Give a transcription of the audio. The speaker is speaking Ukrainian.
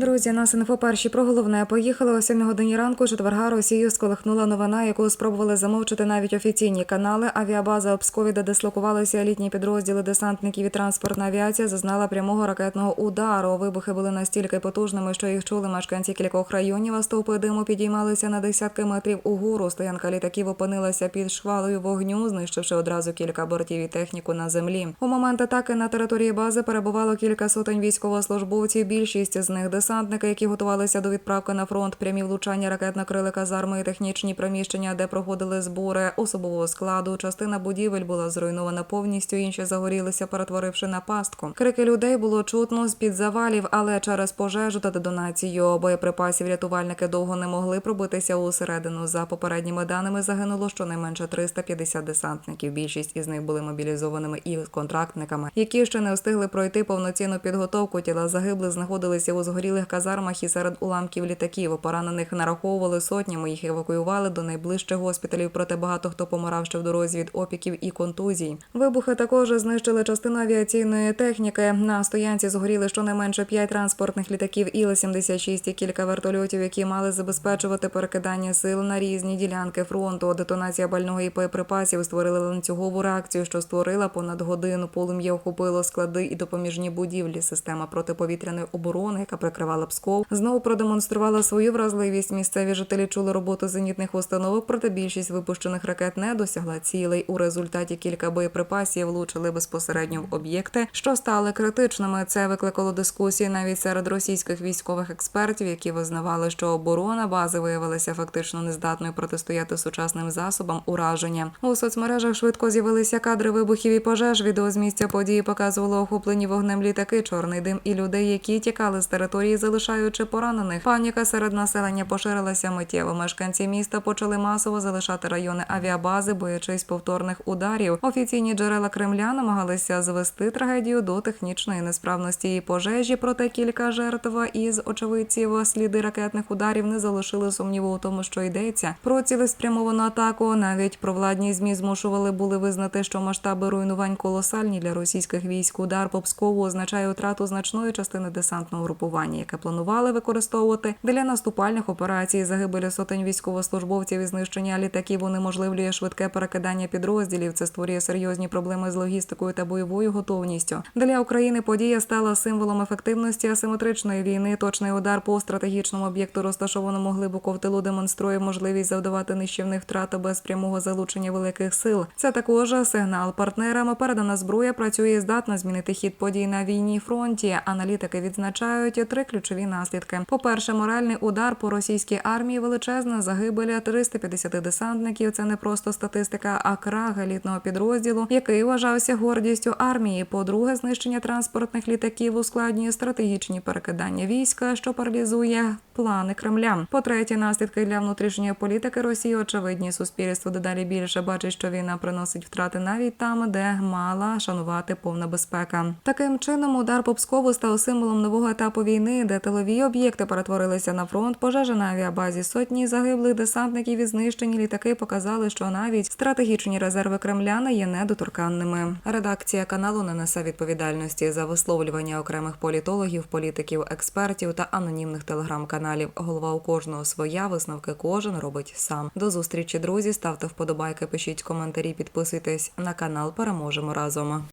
Друзі, нас інфо перші про головне поїхали о 7 годині ранку. Четверга Росію сколихнула новина, яку спробували замовчити навіть офіційні канали. Авіабаза Обскові, де дислокувалися елітні підрозділи десантників і транспортна авіація, зазнала прямого ракетного удару. Вибухи були настільки потужними, що їх чули мешканці кількох районів. А стовпи диму підіймалися на десятки метрів угору. Стоянка літаків опинилася під шквалою вогню, знищивши одразу кілька бортів і техніку на землі. У момент атаки на території бази перебувало кілька сотень військовослужбовців. Більшість з них десантники, які готувалися до відправки на фронт, прямі влучання ракет накрили казарми і технічні приміщення, де проходили збори особового складу. Частина будівель була зруйнована повністю, інші загорілися, перетворивши на пастку. Крики людей було чутно з під завалів, але через пожежу та детонацію боєприпасів рятувальники довго не могли пробитися усередину. За попередніми даними загинуло щонайменше 350 десантників. Більшість із них були мобілізованими і контрактниками, які ще не встигли пройти повноцінну підготовку. Тіла загиблих знаходилися у згорілих казармах і серед уламків літаків. Поранених нараховували сотнями. Їх евакуювали до найближчих госпіталів. Проте багато хто помирав ще в дорозі від опіків і контузій. Вибухи також знищили частину авіаційної техніки. На стоянці згоріли щонайменше п'ять транспортних літаків Іл-76 і кілька вертольотів, які мали забезпечувати перекидання сил на різні ділянки фронту. Детонація бального і боєприпасів створили ланцюгову реакцію, що створила понад годину. Полум'я охопило склади і допоміжні будівлі. Система протиповітряної оборони, яка прикривала Псков, знову продемонструвала свою вразливість. Місцеві жителі чули роботу зенітних установок, проте більшість випущених ракет не досягла цілей. У результаті кілька боєприпасів влучили безпосередньо в об'єкти, що стали критичними. Це викликало дискусії навіть серед російських військових експертів, які визнавали, що оборона бази виявилася фактично нездатною протистояти сучасним засобам ураження. У соцмережах швидко з'явилися кадри вибухів і пожеж. Відео з місця події показувало охоплені вогнем літаки, чорний дим і людей, які тікали з території, залишаючи поранених. Паніка серед населення поширилася миттєво. Мешканці міста почали масово залишати райони авіабази, боячись повторних ударів. Офіційні джерела Кремля намагалися звести трагедію до технічної несправності і пожежі. Проте кілька жертв із очевидців сліди ракетних ударів не залишили сумніву у тому, що йдеться про цілеспрямовану атаку. Навіть провладні змі змушували були визнати, що масштаби руйнувань колосальні для російських військ. Удар по Пскову означає втрату значної частини десантного групування, яке планували використовувати для наступальних операцій. Загибелі сотень військовослужбовців і знищення літаків унеможливлює швидке перекидання підрозділів. Це створює серйозні проблеми з логістикою та бойовою готовністю. Для України подія стала символом ефективності асиметричної війни. Точний удар по стратегічному об'єкту, розташованому глибоко в тилу, демонструє можливість завдавати нищівних втрат без прямого залучення великих сил. Це також сигнал партнерам. Передана зброя працює здатна змінити хід подій на війні фронті. Аналітики відзначають три ключові наслідки. По перше, моральний удар по російській армії величезна загибель 350 десантників. Це не просто статистика, а крах елітного підрозділу, який вважався гордістю армії. По-друге, знищення транспортних літаків ускладнює стратегічні перекидання війська, що паралізує плани Кремля. По-третє, наслідки для внутрішньої політики Росії очевидні. Суспільство дедалі більше бачить, що війна приносить втрати навіть там, де мала шанувати повна безпека. Таким чином, удар по Пскову став символом нового етапу війни, де тилові об'єкти перетворилися на фронт. Пожежа на авіабазі сотні загиблих десантників і знищені літаки показали, що навіть стратегічні резерви Кремля є недоторканними. Редакція каналу не несе відповідальності за висловлювання окремих політологів, політиків, експертів та анонімних телеграм-каналів. Голова у кожного своя висновки кожен робить сам. До зустрічі, друзі. Ставте вподобайки, пишіть коментарі, підписуйтесь на канал. Переможемо разом.